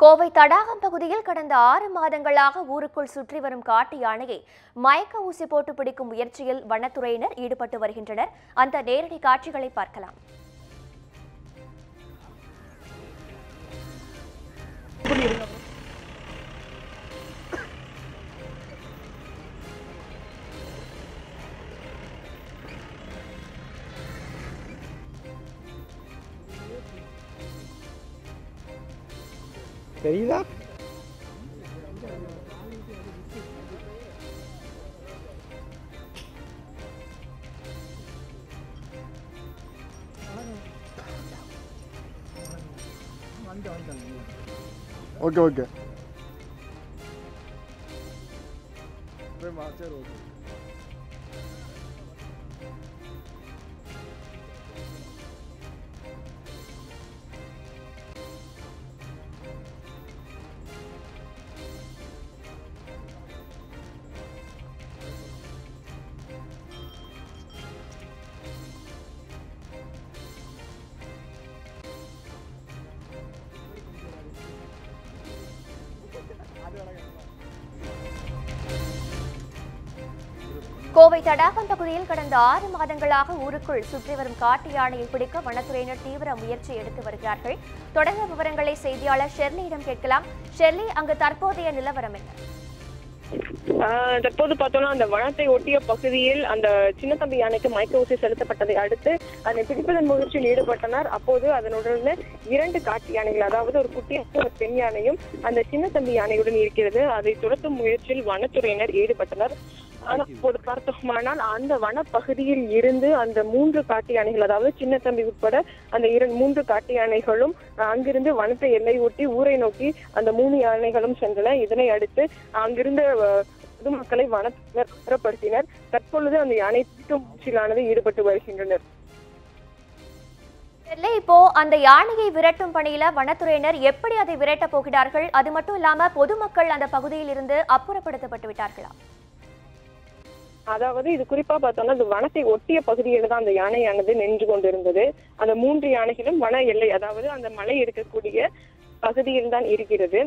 கோவை தடாகம் பகுதியில் கடந்த ஆறு மாதங்களாக ஊருக்குள் சுற்றி வரும் காட்டு யானையை மயக்க ஊசி போட்டு பிடிக்கும் முயற்சியில் வனத்துறையினர் ஈடுபட்டு வருகின்றனர். அந்த நேரடி காட்சிகளை பார்க்கலாம். querida. Okay, okay. கோவை தடாகம் பகுதியில் கடந்த ஆறு மாதங்களாக ஊருக்குள் சுற்றி வரும் காட்டு யானையை பிடிக்க வனத்துறையினர் தீவிர முயற்சி எடுத்து வருகிறார்கள். தொடர்ந்த விவரங்களை செய்தியாளர் ஷெர்லியிடம் கேட்கலாம். ஷெர்லி அங்கு தற்போதைய நிலவரம் என்ன? தற்போது பார்த்தோம்னா அந்த வனத்தை ஒட்டிய பகுதியில் அந்த சின்ன தம்பி யானைக்கு மயக்க ஊசி செலுத்தப்பட்டதை அடுத்து அதனை பிடிப்பதன் முயற்சியில் ஈடுபட்டனர். அப்போது அதனுடன் இரண்டு காட்டு யானைகள் அதாவது ஒரு குட்டி ஒரு பெண் யானையும் அந்த சின்ன தம்பி யானையுடன் இருக்கிறது. அதை துரத்தும் முயற்சியில் வனத்துறையினர் ஈடுபட்டனர். அப்போது பார்த்தோமானால் அந்த வனப்பகுதியில் இருந்து அந்த மூன்று காட்டு யானைகள் அதாவது சின்ன தம்பி உட்பட அந்த இரண்டு மூன்று காட்டு யானைகளும் அங்கிருந்து வனத்தை எல்லை ஒட்டி ஊரை நோக்கி அந்த மூணு யானைகளும் சென்றன. இதனை அடுத்து அங்கிருந்த பொதுமக்களை வனத்தினர் தற்பொழுது அந்த யானை பிடிக்கும் முயற்சியிலானது ஈடுபட்டு வருகின்றனர். இப்போ அந்த யானையை விரட்டும் பணியில வனத்துறையினர் எப்படி அதை விரட்டப் போகிறார்கள்? அது மட்டும் இல்லாம பொதுமக்கள் அந்த பகுதியில் இருந்து அப்புறப்படுத்தப்பட்டு விட்டார்களா? அதாவது இது குறிப்பா பார்த்தோம்னா அந்த வனத்தை ஒட்டிய பகுதியில் தான் அந்த யானையானது நின்று கொண்டிருந்தது. அந்த மூன்று யானைகளும் வன எல்லை அதாவது அந்த மலை இருக்கக்கூடிய பகுதியில் தான் இருக்கிறது.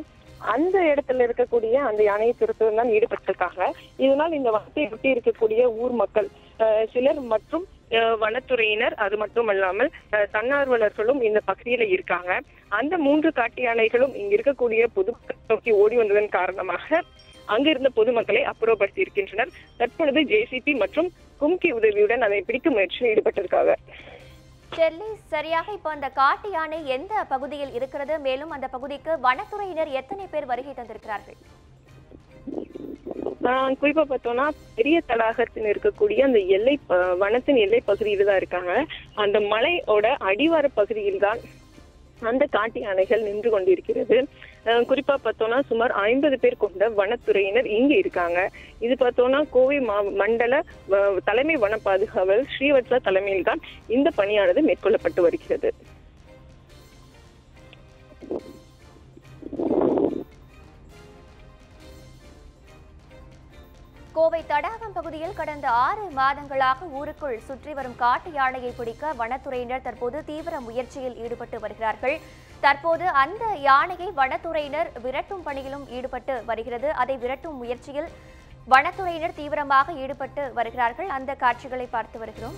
அந்த இடத்துல இருக்கக்கூடிய அந்த யானையை துரத்துவதில் தான் ஈடுபட்டிருக்காங்க. இதனால் இந்த வனத்தை ஒட்டி இருக்கக்கூடிய ஊர் மக்கள் அஹ், சிலர் மற்றும் அஹ், வனத்துறையினர் அது மட்டுமல்லாமல் அஹ், தன்னார்வலர்களும் இந்த பகுதியில இருக்காங்க. அந்த மூன்று காட்டு யானைகளும் இங்க இருக்கக்கூடிய பொதுமக்கள் நோக்கி ஓடி வந்ததன் காரணமாக அங்கிருந்த பொதுமக்களை அப்புறப்படுத்தி இருக்கின்றனர் தற்பொழுது ஜேசிபி மற்றும் கும்கி உதவியுடன் அதை பிடிக்கும் முயற்சியில் ஈடுபட்டிருக்காங்க. ஷெர்லி சரியாக இப்போ அந்த காட்டு யானை எந்த பகுதியில் இருக்கிறது? மேலும் அந்த பகுதிக்கு வனத்துறையினர் எத்தனை பேர் வருகை தந்திருக்கிறார்கள்? குறிப்பா பார்த்தோம்னா பெரிய தடாகத்தில் இருக்கக்கூடிய அந்த எல்லை வனத்தின் எல்லை பகுதியில தான் இருக்காங்க. அந்த மலையோட அடிவார பகுதியில் தான் அந்த காட்டு யானைகள் நின்று கொண்டிருக்கிறது. குறிப்பா பார்த்தோம்னா சுமார் ஐம்பது பேர் கொண்ட வனத்துறையினர் இங்க இருக்காங்க. இது பார்த்தோம்னா கோவை மா மண்டல வ- தலைமை வன பாதுகாவலர் ஸ்ரீவத்சா தலைமையில் தான் இந்த பணியானது மேற்கொள்ளப்பட்டு வருகிறது. பகுதியில் கடந்த ஆறு மாதங்களாக ஊருக்குள் சுற்றி வரும் காட்டு யானையை பிடிக்க வனத்துறையினர் தற்போது தீவிர முயற்சியில் ஈடுபட்டு வருகிறார்கள். தற்போது அந்த யானையை வனத்துறையினர் விரட்டும் பணியிலும் ஈடுபட்டு வருகிறது. அதை விரட்டும் முயற்சியில் வனத்துறையினர் தீவிரமாக ஈடுபட்டு வருகிறார்கள். அந்த காட்சிகளை பார்த்து வருகிறோம்.